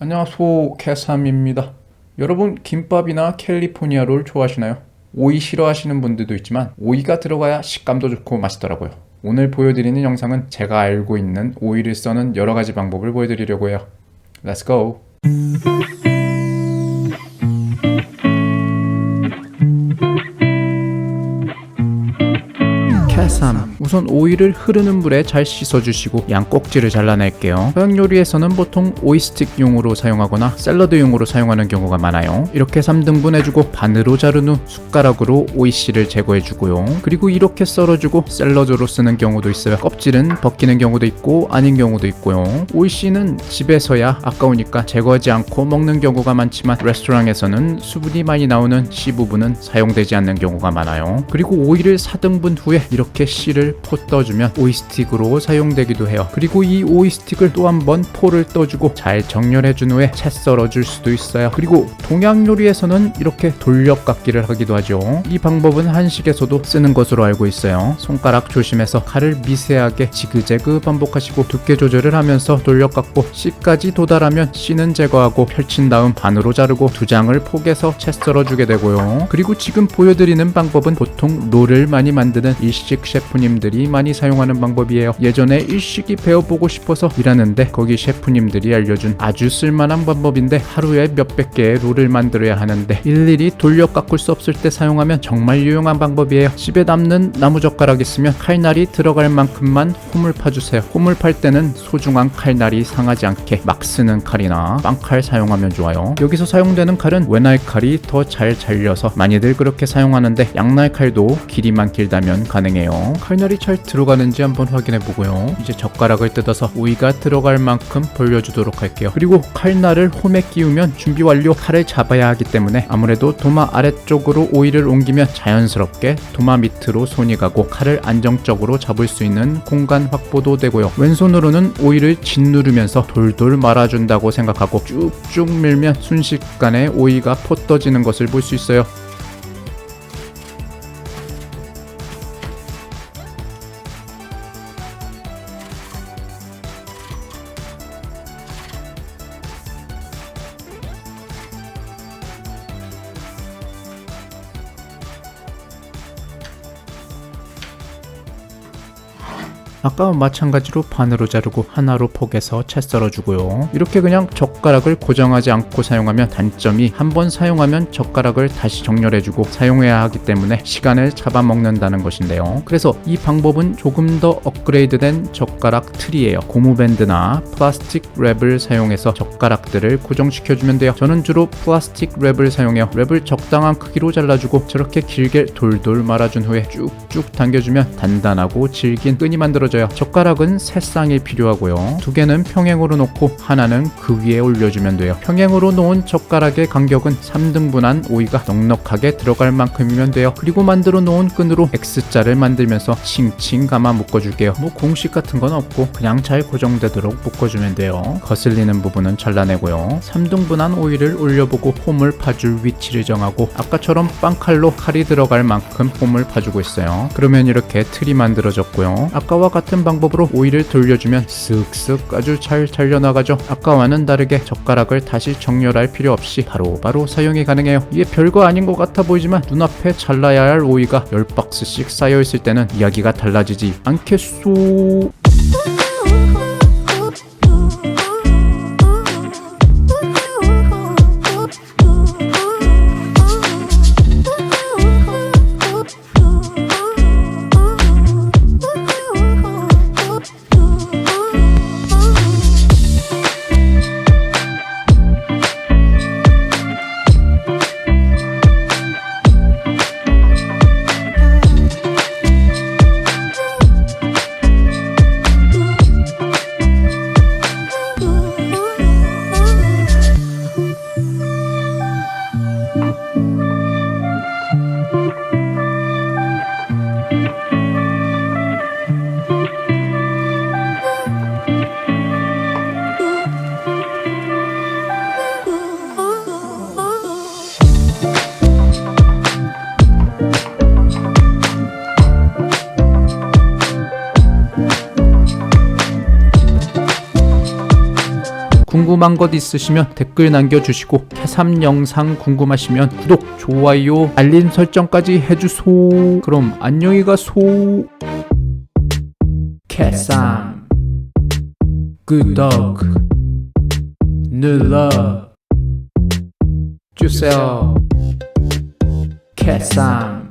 안녕하세요. 캐삼입니다. 여러분 김밥이나 캘리포니아 롤 좋아하시나요? 오이 싫어하시는 분들도 있지만 오이가 들어가야 식감도 좋고 맛있더라고요. 오늘 보여드리는 영상은 제가 알고 있는 오이를 써는 여러 가지 방법을 보여드리려고 해요. Let's go 캐삼 우선 오이를 흐르는 물에 잘 씻어주시고 양 꼭지를 잘라낼게요. 서양 요리에서는 보통 오이 스틱용으로 사용하거나 샐러드용으로 사용하는 경우가 많아요. 이렇게 3등분 해주고 반으로 자른 후 숟가락으로 오이 씨를 제거해주고요. 그리고 이렇게 썰어주고 샐러드로 쓰는 경우도 있어요. 껍질은 벗기는 경우도 있고 아닌 경우도 있고요. 오이 씨는 집에서야 아까우니까 제거하지 않고 먹는 경우가 많지만 레스토랑에서는 수분이 많이 나오는 씨 부분은 사용되지 않는 경우가 많아요. 그리고 오이를 4등분 후에 이렇게 씨를 포 떠주면 오이 스틱으로 사용되기도 해요. 그리고 이 오이 스틱을 또 한 번 포를 떠주고 잘 정렬해 준 후에 채 썰어 줄 수도 있어요. 그리고 동양 요리에서는 이렇게 돌려깎기를 하기도 하죠. 이 방법은 한식에서도 쓰는 것으로 알고 있어요. 손가락 조심해서 칼을 미세하게 지그재그 반복하시고 두께 조절을 하면서 돌려깎고 씨까지 도달하면 씨는 제거하고 펼친 다음 반으로 자르고 두 장을 포개서 채 썰어 주게 되고요. 그리고 지금 보여드리는 방법은 보통 롤을 많이 만드는 일식 셰프님들이 많이 사용하는 방법이에요. 예전에 일식이 배워보고 싶어서 일하는데 거기 셰프님들이 알려준 아주 쓸만한 방법인데 하루에 몇백 개의 롤을 만들어야 하는데 일일이 돌려 깎을 수 없을 때 사용하면 정말 유용한 방법이에요. 집에 남는 나무젓가락 있으면 칼날이 들어갈 만큼만 홈을 파주세요. 홈을 팔 때는 소중한 칼날이 상하지 않게 막 쓰는 칼이나 빵칼 사용하면 좋아요. 여기서 사용되는 칼은 외날 칼이 더 잘 잘려서 많이들 그렇게 사용하는데 양날 칼도 길이만 길다면 가능해요. 칼날이 잘 들어가는지 한번 확인해 보고요. 이제 젓가락을 뜯어서 오이가 들어갈 만큼 벌려주도록 할게요. 그리고 칼날을 홈에 끼우면 준비 완료. 칼을 잡아야 하기 때문에 아무래도 도마 아래쪽으로 오이를 옮기면 자연스럽게 도마 밑으로 손이 가고 칼을 안정적으로 잡을 수 있는 공간 확보도 되고요. 왼손으로는 오이를 짓누르면서 돌돌 말아준다고 생각하고 쭉쭉 밀면 순식간에 오이가 포 떠지는 것을 볼 수 있어요. 아까와 마찬가지로 반으로 자르고 하나로 포개서 채 썰어주고요. 이렇게 그냥 젓가락을 고정하지 않고 사용하면 단점이 한 번 사용하면 젓가락을 다시 정렬해주고 사용해야 하기 때문에 시간을 잡아먹는다는 것인데요. 그래서 이 방법은 조금 더 업그레이드된 젓가락 틀이에요. 고무밴드나 플라스틱 랩을 사용해서 젓가락들을 고정시켜주면 돼요. 저는 주로 플라스틱 랩을 사용해요. 랩을 적당한 크기로 잘라주고 저렇게 길게 돌돌 말아준 후에 쭉쭉 당겨주면 단단하고 질긴 끈이 만들어 져요. 젓가락은 세 쌍이 필요하고요. 두 개는 평행으로 놓고 하나는 그 위에 올려주면 돼요. 평행으로 놓은 젓가락의 간격은 3등분한 오이가 넉넉하게 들어갈 만큼이면 돼요. 그리고 만들어 놓은 끈으로 X자를 만들면서 칭칭 감아 묶어줄게요. 뭐 공식 같은 건 없고 그냥 잘 고정되도록 묶어주면 돼요. 거슬리는 부분은 잘라내고요. 3등분한 오이를 올려보고 홈을 파줄 위치를 정하고 아까처럼 빵칼로 칼이 들어갈 만큼 홈을 파주고 있어요. 그러면 이렇게 틀이 만들어졌고요. 아까와 같은 방법으로 오이를 돌려주면 쓱쓱 아주 잘 잘려나가죠. 아까와는 다르게 젓가락을 다시 정렬할 필요 없이 바로바로 바로 사용이 가능해요. 이게 별거 아닌 것 같아 보이지만 눈앞에 잘라야 할 오이가 10박스씩 쌓여있을 때는 이야기가 달라지지 않겠소. 궁금한 것 있으시면 댓글 남겨주시고 해삼 영상 궁금하시면 구독, 좋아요, 알림 설정까지 해주소. 그럼 안녕히 가소. 해삼 구독 눌러 주세요. 해삼